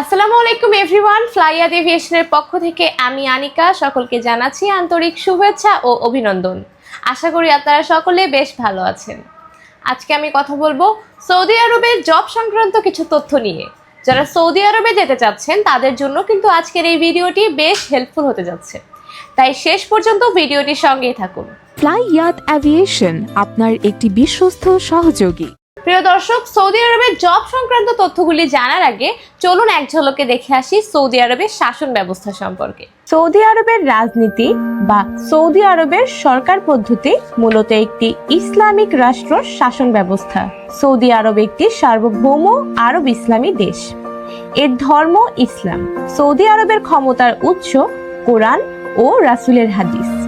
আসসালামু আলাইকুম এভরিওয়ান ফ্লাইয়াদ এভিয়েশনের পক্ষ থেকে আমি আনিকা। সকলকে জানাচ্ছি আন্তরিক শুভেচ্ছা ও অভিনন্দন। আশা করি আপনারা সকলে বেশ ভালো আছেন। আজকে আমি কথা বলব সৌদি আরবের জব সংক্রান্ত কিছু তথ্য নিয়ে। যারা সৌদি আরবে যেতে চাচ্ছেন, তাদের জন্য কিন্তু আজকের এই ভিডিওটি বেশ হেল্পফুল হতে যাচ্ছে। তাই শেষ পর্যন্ত ভিডিওটির সঙ্গেই থাকুন। ফ্লাই ইয়াত অ্যাভিয়েশন আপনার একটি বিশ্বস্ত সহযোগী। প্রিয় দর্শক, সৌদি আরবের জব সংক্রান্ত তথ্যগুলি জানার আগে চলুন এক ঝলকে দেখে আসি সৌদি আরবের শাসন ব্যবস্থা সম্পর্কে। সৌদি আরবের রাজনীতি বা সৌদি আরবের সরকার পদ্ধতি মূলত একটি ইসলামিক রাষ্ট্র শাসন ব্যবস্থা। সৌদি আরব একটি সার্বভৌম আরব ইসলামী দেশ। এর ধর্ম ইসলাম। সৌদি আরবের ক্ষমতার উৎস কোরআন ও রাসুলের হাদিস।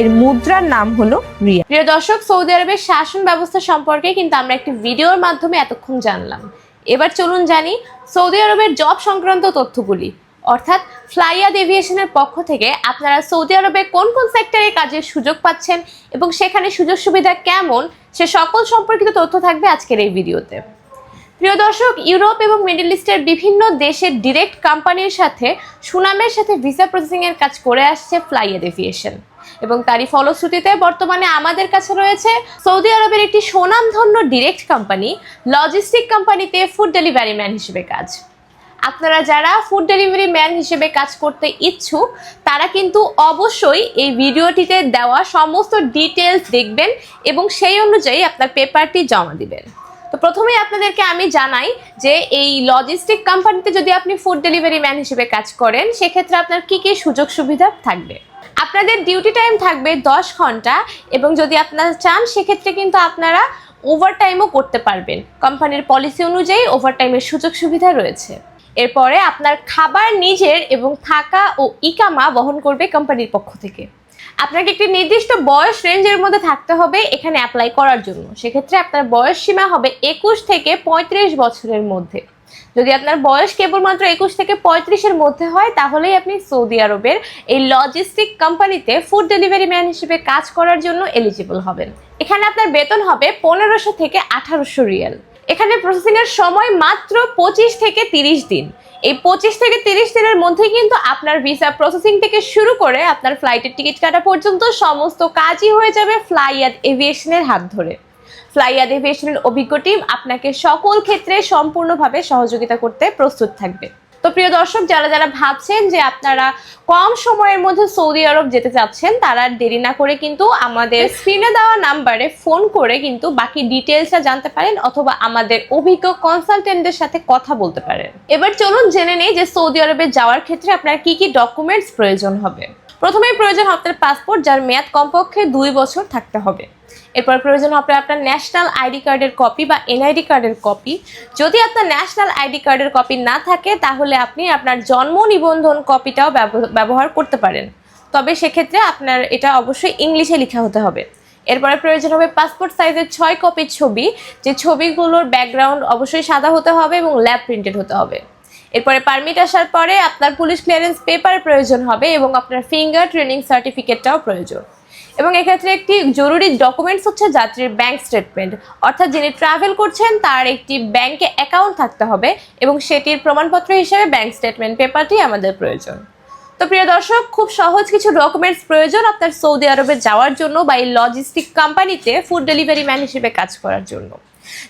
এর মুদ্রার নাম হলো রিয়া প্রিয় দর্শক, সৌদি আরবের শাসন ব্যবস্থা সম্পর্কে কিন্তু আমরা একটি ভিডিওর মাধ্যমে এতক্ষণ জানলাম। এবার চলুন জানি সৌদি আরবের জব সংক্রান্ত তথ্যগুলি। অর্থাৎ ফ্লাইয়াদ এভিয়েশনের পক্ষ থেকে আপনারা সৌদি আরবে কোন কোন সেক্টরে কাজের সুযোগ পাচ্ছেন এবং সেখানে সুযোগ সুবিধা কেমন, সে সকল সম্পর্কিত তথ্য থাকবে আজকের এই ভিডিওতে। প্রিয় দর্শক, ইউরোপ এবং মিডল ইস্টের বিভিন্ন দেশের ডিরেক্ট কোম্পানির সাথে সুনামের সাথে ভিসা প্রসেসিং এর কাজ করে আসছে ফ্লাইয়াদ এভিয়েশন। এবং তারই ফলশ্রুতিতে বর্তমানে আমাদের কাছে রয়েছে সৌদি আরবের একটি সুনামধন্য ডিরেক্ট কোম্পানি লজিস্টিক কোম্পানিতে ফুড ডেলিভারি ম্যান হিসেবে কাজ। আপনারা যারা ফুড ডেলিভারি ম্যান হিসেবে কাজ করতে ইচ্ছুক, তারা কিন্তু অবশ্যই এই ভিডিওটিতে দেওয়া সমস্ত ডিটেলস দেখবেন এবং সেই অনুযায়ী আপনার পেপারটি জমা দিবেন। তো প্রথমেই আপনাদেরকে আমি জানাই যে এই লজিস্টিক কোম্পানিতে যদি আপনি ফুড ডেলিভারি ম্যান হিসেবে কাজ করেন, সেক্ষেত্রে আপনার কি কি সুযোগ সুবিধা থাকবে? আপনাদের ডিউটি টাইম থাকবে দশ ঘণ্টা এবং যদি আপনারা চান, সেক্ষেত্রে কিন্তু আপনারা ওভারটাইমও করতে পারবেন। কোম্পানির পলিসি অনুযায়ী ওভারটাইমের সুযোগ সুবিধা রয়েছে। এরপরে আপনার খাবার নিজের এবং থাকা ও ইকামা বহন করবে কোম্পানির পক্ষ থেকে। আপনাকে একটি নির্দিষ্ট বয়স রেঞ্জের মধ্যে থাকতে হবে এখানে অ্যাপ্লাই করার জন্য। সেক্ষেত্রে আপনার বয়স সীমা হবে একুশ থেকে পঁয়ত্রিশ বছরের মধ্যে। যদি আপনার বয়স কেবলমাত্র একুশ থেকে পঁয়ত্রিশের মধ্যে হয়, তাহলেই আপনি সৌদি আরবের এই লজিস্টিক কোম্পানিতে ফুড ডেলিভারি ম্যান হিসেবে কাজ করার জন্য এলিজিবল হবেন। এখানে আপনার বেতন হবে পনেরোশো থেকে আঠারোশো রিয়াল। এখানে প্রসেসিং এর সময় মাত্র পঁচিশ থেকে তিরিশ দিন। এই পঁচিশ থেকে তিরিশ দিনের মধ্যে কিন্তু আপনার ভিসা প্রসেসিং থেকে শুরু করে আপনার ফ্লাইটের টিকিট কাটা পর্যন্ত সমস্ত কাজই হয়ে যাবে ফ্লাইয়াদ এভিয়েশনের হাত ধরে। ফ্লাইয়াদ এভিয়েশনের অভিজ্ঞ টিম আপনাকে সকল ক্ষেত্রে সম্পূর্ণভাবে সহযোগিতা করতে প্রস্তুত থাকবে। তো প্রিয় দর্শক, যারা যারা ভাবছেন যে আপনারা কম সময়ের মধ্যে সৌদি আরব যেতে চাচ্ছেন, তারা দেরি না করে কিন্তু আমাদের স্ক্রিনে দেওয়া নাম্বারে ফোন করে কিন্তু বাকি ডিটেলসটা জানতে পারেন অথবা আমাদের অভিজ্ঞ কনসালটেন্টদের সাথে কথা বলতে পারেন। এবার চলুন জেনে নেই যে সৌদি আরবে যাওয়ার ক্ষেত্রে আপনার কি কি ডকুমেন্টস প্রয়োজন হবে। প্রথমেই প্রয়োজন আপনার পাসপোর্ট যার মেয়াদ কমপক্ষে দুই বছর থাকতে হবে। এরপর প্রয়োজন হবে আপনার ন্যাশনাল আইডি কার্ডের কপি বা এনআইডি কার্ডের কপি যদি আপনার ন্যাশনাল আইডি কার্ডের কপি না থাকে, তাহলে আপনি আপনার জন্ম নিবন্ধন কপিটাও ব্যব- ব্যবহার করতে পারেন। তবে সেক্ষেত্রে আপনার এটা অবশ্যই ইংলিশে লেখা হতে হবে। এরপরে প্রয়োজন হবে পাসপোর্ট সাইজের ছয় কপির ছবি। যে ছবিগুলোর ব্যাকগ্রাউন্ড অবশ্যই সাদা হতে হবে এবং ল্যাব প্রিন্টেড হতে হবে। এরপরে পারমিট আসার পরে আপনার পুলিশ ক্লিয়ারেন্স পেপার প্রয়োজন হবে এবং আপনার ফিঙ্গার ট্রেনিং সার্টিফিকেটটাও প্রয়োজন। এবং এক্ষেত্রে একটি জরুরি ডকুমেন্টস হচ্ছে যাত্রীর ব্যাংক স্টেটমেন্ট অর্থাৎ যিনি ট্রাভেল করছেন, তার একটি ব্যাংকে অ্যাকাউন্ট থাকতে হবে এবং সেটির প্রমাণপত্র হিসেবে ব্যাংক স্টেটমেন্ট পেপারটি আমাদের প্রয়োজন। তো প্রিয় দর্শক, খুব সহজ কিছু ডকুমেন্টস প্রয়োজন আপনার সৌদি আরবে যাওয়ার জন্য বা এই লজিস্টিক কোম্পানিতে ফুড ডেলিভারি ম্যান হিসেবে কাজ করার জন্য।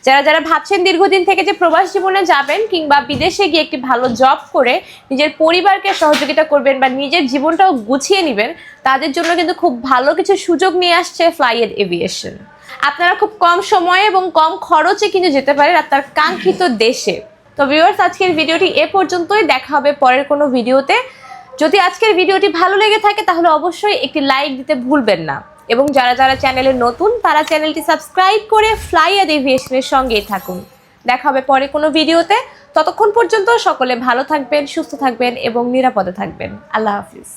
যারা যারা ভাবছেন দীর্ঘদিন থেকে যে প্রবাস জীবনে যাবেন কিংবা বিদেশে গিয়ে একটি ভালো জব করে নিজের পরিবারকে সহযোগিতা করবেন বা নিজের জীবনটাও গুছিয়ে নেবেন, তাদের জন্য কিন্তু খুব ভালো কিছু সুযোগ নিয়ে আসছে ফ্লাইয়েড এভিয়েশন আপনারা খুব কম সময়ে এবং কম খরচে কিন্তু যেতে পারেন আপনার কাঙ্ক্ষিত দেশে। তো ভিউয়ার্স আজকের ভিডিওটি এ পর্যন্তই। দেখা হবে পরের কোনো ভিডিওতে যদি আজকের ভিডিওটি ভালো লেগে থাকে, তাহলে অবশ্যই একটি লাইক দিতে ভুলবেন না। এবং যারা যারা চ্যানেলে নতুন, তারা চ্যানেলটি সাবস্ক্রাইব করে ফ্লাই অ্যাড এভিয়েশনের সঙ্গেই থাকুন। দেখা হবে পরে কোনো ভিডিওতে। ততক্ষণ পর্যন্ত সকলে ভালো থাকবেন, সুস্থ থাকবেন এবং নিরাপদে থাকবেন। আল্লাহ হাফিজ।